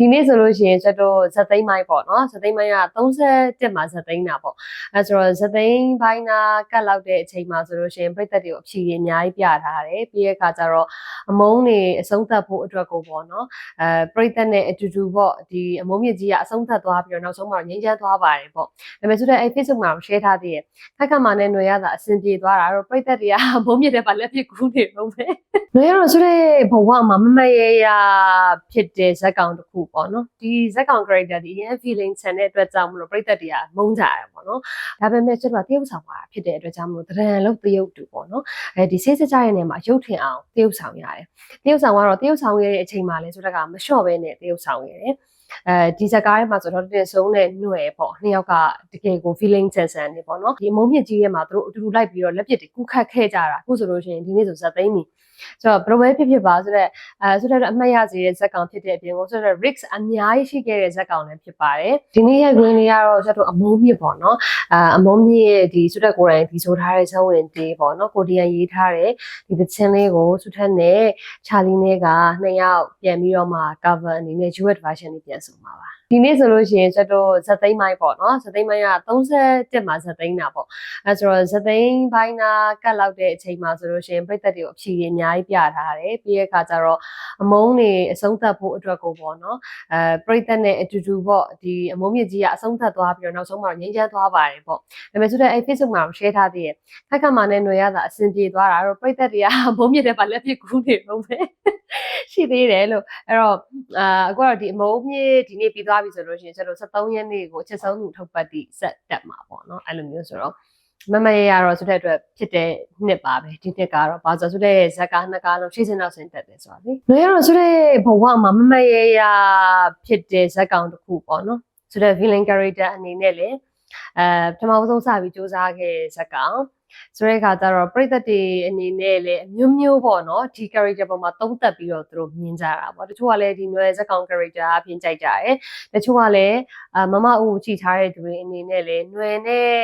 ဒီနေ့ဆိုလို့ရှိရင်ကျွန်တော်ဇက်သိမ်းပိုင်းပေါ့နော်ဇက်သိမ်းပိုင်းက31မှာဇက်သိမ်းတာပေါ့အဲဆိုတော့ဇက်သိမ်းပိုင်းကကတ်လောက်တဲ့အချိန်မှာဆိုလို့ရှိရင်ပြည်သက်တွေကိုအဖြေကြီးအများကြီးပြထားတယ်ပြီးရဲ့အခါကျတော့အမုန်းတွေအဆုံးသတ်ဖို့အတွက်ကိုပေါ့နော်အဲပြည်သက်နဲ့အတူတူပေါ့ဒီအမုန်းမြင့်ကြီးကအဆုံးသတ်သွားပြီးတော့နောက်ဆုံးမှာငြိမ်းချမ်းသွားပါတယ်ပေါ့ဒါပေမဲ့ဆိုတော့အဲ Facebook မှာ share ထားသေးတယ်ခက်ခက်မှနဲ့ຫນွေရတာအဆင်ပြေသွားတာတော့ပြည်သက်တွေကအမုန်းမြင့်တဲ့ပါလက်ပြကူးနေတော့ပဲຫນွေရတော့ဆိုတဲ့ဘဝမှာမမရရဖြစ်တဲ့ဇက်ကောင်တစ်ခု ပေါ့နော်ဒီဇက်ကောင် character ဒီအရင် feeling ဆန်တဲ့အတွက်ကြောင့်မလို့ပြည်သက်တွေကမုန်းကြရပေါ့နော်ဒါပေမဲ့ကျွန်တော်တရုပ်ဆောင်ပါဖြစ်တဲ့အတွက်ကြောင့်မလို့တရံလုံးတရုပ်တူပေါ့နော်အဲဒီစေးစကြရဲ့နေမှာရုပ်ထင်အောင်တရုပ်ဆောင်ရတယ်တရုပ်ဆောင်ကတော့တရုပ်ဆောင်ရဲ့အချိန်မှာလဲဆိုတော့ကမလျှော့ပဲနဲ့တရုပ်ဆောင်ရတယ်အဲဒီဇက်ကားထဲမှာဆိုတော့တင်ဆုံးတဲ့ຫນွယ်ပေါ့နှစ်ယောက်ကတကယ်ကို feeling ဆန်ဆန်နေပေါ့နော်ဒီအမုန်းမြင့်ကြီးရဲ့မှာသူတို့အတူတူလိုက်ပြီးတော့လက်ပစ်တွေကူးခတ်ခဲ့ကြတာအခုဆိုလို့ရှိရင်ဒီနေ့ဆိုဇက်သိမ်းပြီ ဆိုတော့ဘယ်လိုပဲဖြစ်ဖြစ်ပါဆိုတော့အဲဆိုတော့အမှတ်ရစေတဲ့ဇက်ကောင်ဖြစ်တဲ့အပြင်ကိုဆိုတော့ risk အများကြီးရှိခဲ့တဲ့ဇက်ကောင်လည်းဖြစ်ပါတယ်ဒီနေ့ရဲ့ green လေးကတော့ကျွန်တော်အမုန်းမြစ်ပေါ့နော်အာအမုန်းမြစ်ရဲ့ဒီဆုတက်ကိုယ်တိုင်ဒီဆိုထားတဲ့ဇဝင်တေးပေါ့နော်ကိုဒီယန်ရေးထားတဲ့ဒီသချင်းလေးကိုဆုထက်နဲ့ချာလီနဲ့ကနှစ်ယောက်ပြန်ပြီးတော့မှ cover အနေနဲ့ duet version လေးပြန်ဆိုမှာပါဒီနေ့ဆိုလို့ရှိရင်ကျွန်တော်ဇက်သိမ်းပိုင်းပေါ့နော်ဇက်သိမ်းပိုင်းက31မှာဇက်သိမ်းတာပေါ့အဲဆိုတော့ဇက်သိမ်းပိုင်းကကတ်လောက်တဲ့အချိန်မှာဆိုလို့ရှိရင်ပြည်သက်တွေကိုအဖြေကြီးအများကြီးပြထားတယ်ပြီးရဲ့အခါကျတော့အမုန်းတွေအဆုံးသတ်ဖို့အတွက်ကိုပေါ့နော်အဲပြည်သက်နဲ့အတူတူပေါ့ဒီအမုန်းမြင့်ကြီးကအဆုံးသတ်သွားပြီးတော့နောက်ဆုံးမှာငြိမ်းချမ်းသွားပါတယ်ပေါ့ဒါပေမဲ့ဆိုတော့အဲ Facebook မှာ share ထားသေးတယ်ခက်ခက်မှနဲ့ຫນွေရတာအဆင်ပြေသွားတာတော့ပြည်သက်တွေကအမုန်းမြင့်တဲ့ပါလက်ပြကူးနေတော့ပဲရှိသေးတယ်လို့အဲ့တော့အာအခုကတော့ဒီအမုန်းမြင့်ဒီနေ့ပြီးသွားပြီဆိုလို့ရှိရင်ကျွန်တော်73ရက်နေ့ကိုအချက်ဆုံးသူထုတ်ပတ်တိဆက်တက်မှာပေါ့နော်အဲ့လိုမျိုးဆိုတော့ မမရရတော့ဆိုတဲ့အတွက်ဖြစ်တဲ့နှစ်ပါပဲဒီနှစ်ကတော့ဘာဆိုဆိုတဲ့ဇက်ကားနှစ်ကားလုံးရှေ့စင်နောက်ဆင်တက်တယ်ဆိုတာလေ။လွယ်ရတော့ဆိုတဲ့ဘဝမှာမမရရဖြစ်တဲ့ဇက်ကောင်တစ်ခုပေါ့နော်။ဆိုတဲ့ villain character အနေနဲ့လေအဲပထမဆုံးစပြီးစူးစမ်းခဲ့ဇက်ကောင်ဆိုတဲ့အခါကျတော့ပြိသက်တွေအနေနဲ့လည်းအမျိုးမျိုးပေါ့နော်ဒီ character ပေါ်မှာသုံးသပ်ပြီးတော့သူတို့မြင်ကြတာပေါ့တချို့ကလည်းဒီနွယ်ဇက်ကောင် character အပြင်ကြိုက်ကြတယ်တချို့ကလည်းအမမအူကြည့်ထားတဲ့သူတွေအနေနဲ့လည်းနွယ်နဲ့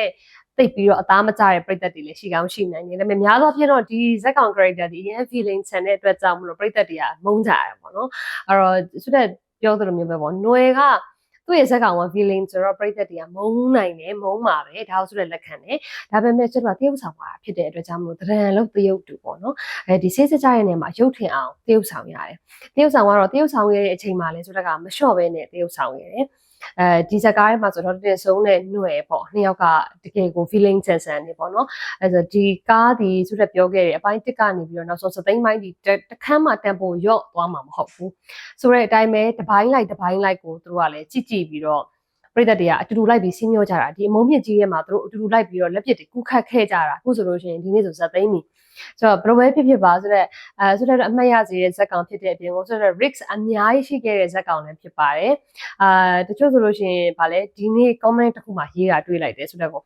သိပ်ပြီးတော့အသားမကျတဲ့ပြိသက်တွေလည်းရှိကောင်းရှိနိုင်တယ်ဒါပေမဲ့များသောအားဖြင့်တော့ဒီဇက်ကောင် character ဒီအရင် feeling ဆန်တဲ့အတွက်ကြောင့်မလို့ပြိသက်တွေကမုန်းကြရပေါ့နော်အဲ့တော့ဆိုတဲ့ပြောသလိုမျိုးပဲပေါ့နွယ်ကသူ့ရဲ့ဇက်ကောင်က feeling ဆိုတော့ပြိသက်တွေကမုန်းနိုင်တယ်မုန်းပါပဲဒါဆိုတဲ့လက်ခံတယ်ဒါပေမဲ့ကျွန်တော်တရုပ်ဆောင်ပါဖြစ်တဲ့အတွက်ကြောင့်မလို့တရံလုံးတရုပ်တူပေါ့နော်အဲဒီစေးစကြရဲ့နေမှာရုပ်ထင်အောင်တရုပ်ဆောင်ရတယ်တရုပ်ဆောင်ကတော့တရုပ်ဆောင်ရဲ့အချိန်မှာလဲဆိုတော့ကမလျှော့ပဲနဲ့တရုပ်ဆောင်ရတယ် အဲဒီဇက်ကားထဲမှာဆိုတော့တင်ဆုံးတဲ့ຫນွယ်ပေါ့နှစ်ယောက်ကတကယ်ကို feeling ဆန်ဆန်နေပေါ့နော်အဲဆိုဒီကားဒီဆိုတဲ့ပြောခဲ့တဲ့အပိုင်းတစ်ကနေပြီးတော့နောက်ဆုံးစသိမ်းပိုင်းဒီတခန်းမှာတန်ပိုရော့သွားမှာမဟုတ်ဘူးဆိုတဲ့အတိုင်းပဲတပိုင်းလိုက်တပိုင်းလိုက်ကိုသူတို့ကလည်းကြည့်ကြည့်ပြီးတော့ပြိသက်တွေကအတူတူလိုက်ပြီးစီးမျောကြတာဒီအမုံမြင့်ကြီးရဲ့မှာသူတို့အတူတူလိုက်ပြီးတော့လက်ပစ်တွေကူးခတ်ခဲ့ကြတာအခုဆိုလို့ရှိရင်ဒီနေ့ဆိုဇက်သိမ်းပြီ ဆိုတော့ဘယ်လိုပဲဖြစ်ဖြစ်ပါဆိုတော့အဲဆိုတော့အမှတ်ရစေတဲ့ဇက်ကောင်ဖြစ်တဲ့အပြင်ကိုဆိုတော့ risk အများကြီးရှိခဲ့တဲ့ဇက်ကောင်လည်းဖြစ်ပါတယ်အာတချို့ဆိုလို့ရှိရင်ဗာလဲဒီနေ့ comment တစ်ခုမှရေးတာတွေ့လိုက်တယ်ဆိုတော့အဲ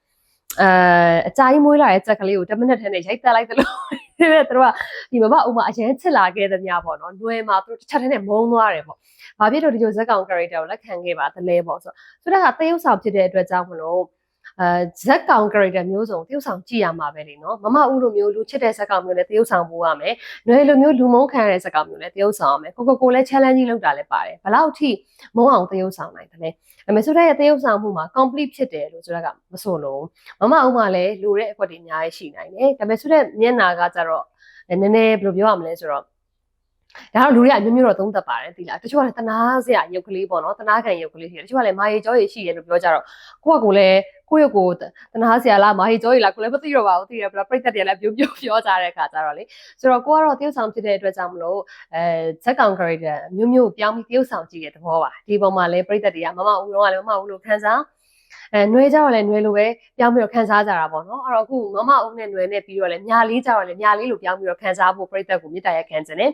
အကြိုင်းမွေးလာတဲ့ဇက်ကလေးကို10မိနစ်ထဲနဲ့ရိုက်တက်လိုက်တယ်လို့တဲ့သူတို့ကဒီမမဥမာအရင်ချစ်လာခဲ့တဲ့များပေါ့နော်ຫນွယ်မှာသူတို့တစ်ချက်တည်းနဲ့မုန်းသွားတယ်ပေါ့။ဘာဖြစ်လို့ဒီလိုဇက်ကောင် character ကိုလက်ခံခဲ့ပါသလဲပေါ့ဆိုတော့ဆိုတော့ကတရုပ်ဆောင်ဖြစ်တဲ့အတွက်ကြောင့်မလို့ အဲဇက်ကောင် character မျိုးစုံတရုပ်ဆောင်ကြည့်ရမှာပဲလေနော်မမဦးလိုမျိုးလူချစ်တဲ့ဇက်ကောင်မျိုးလည်းတရုပ်ဆောင်ပိုးရမယ်။ຫນွယ်လိုမျိုးလူမုန်းခံရတဲ့ဇက်ကောင်မျိုးလည်းတရုပ်ဆောင်ရမယ်။ကိုကိုကိုလည်း challenge ကြီးလုပ်တာလည်းပါတယ်။ဘလောက်ထိမုန်းအောင်တရုပ်ဆောင်နိုင်တယ်လဲ။ဒါပေမဲ့ဆိုတဲ့တရုပ်ဆောင်မှုမှာ complete ဖြစ်တယ်လို့ဆိုတော့ကမဆိုလို့မမဦးမှလည်းလူတဲ့အကွက်တွေအများကြီးရှိနိုင်တယ်။ဒါပေမဲ့ဆိုတဲ့မျက်နာကကြတော့နည်းနည်းဘယ်လိုပြောရမလဲဆိုတော့ ဒါတော့လူတွေကအမျိုးမျိုးတော့သုံးသပ်ပါတယ်သိလားတချို့ကလည်းတနာစရာရုပ်ကလေးပေါ့နော်တနာခံရုပ်ကလေးရှိတယ်တချို့ကလည်းမာရီကြောရည်ရှိတယ်လို့ပြောကြတော့ကိုကကိုလည်းကိုယ့်ရုပ်ကိုတနာစရာလားမာရီကြောရည်လားကိုလည်းမသိတော့ပါဘူးသိရဘလားပြိတ္တတွေလည်းပြောပြောပြောကြတဲ့အခါကျတော့လေဆိုတော့ကိုကတော့တရုတ်ဆောင်ဖြစ်တဲ့အတွက်ကြောင့်မလို့အဲဇက်ကောင် character မျိုးမျိုးပြောင်းပြီးတရုတ်ဆောင်ကြည့်တဲ့သဘောပါဒီပုံမှာလည်းပြိတ္တတွေကမမဦးတော့ကလည်းမမဦးလို့ခံစားအဲနှွေးကြတော့လည်းနှွေးလိုပဲပြောင်းပြီးတော့ခန်းစားကြတာပေါ့နော်အဲ့တော့အခုမမအုံးနဲ့နှွေးနဲ့ပြီးတော့လည်းညာလေးကြတော့လည်းညာလေးလိုပြောင်းပြီးတော့ခန်းစားဖို့ပြိသက်ကိုမြစ်တာရက်ခံခြင်းနဲ့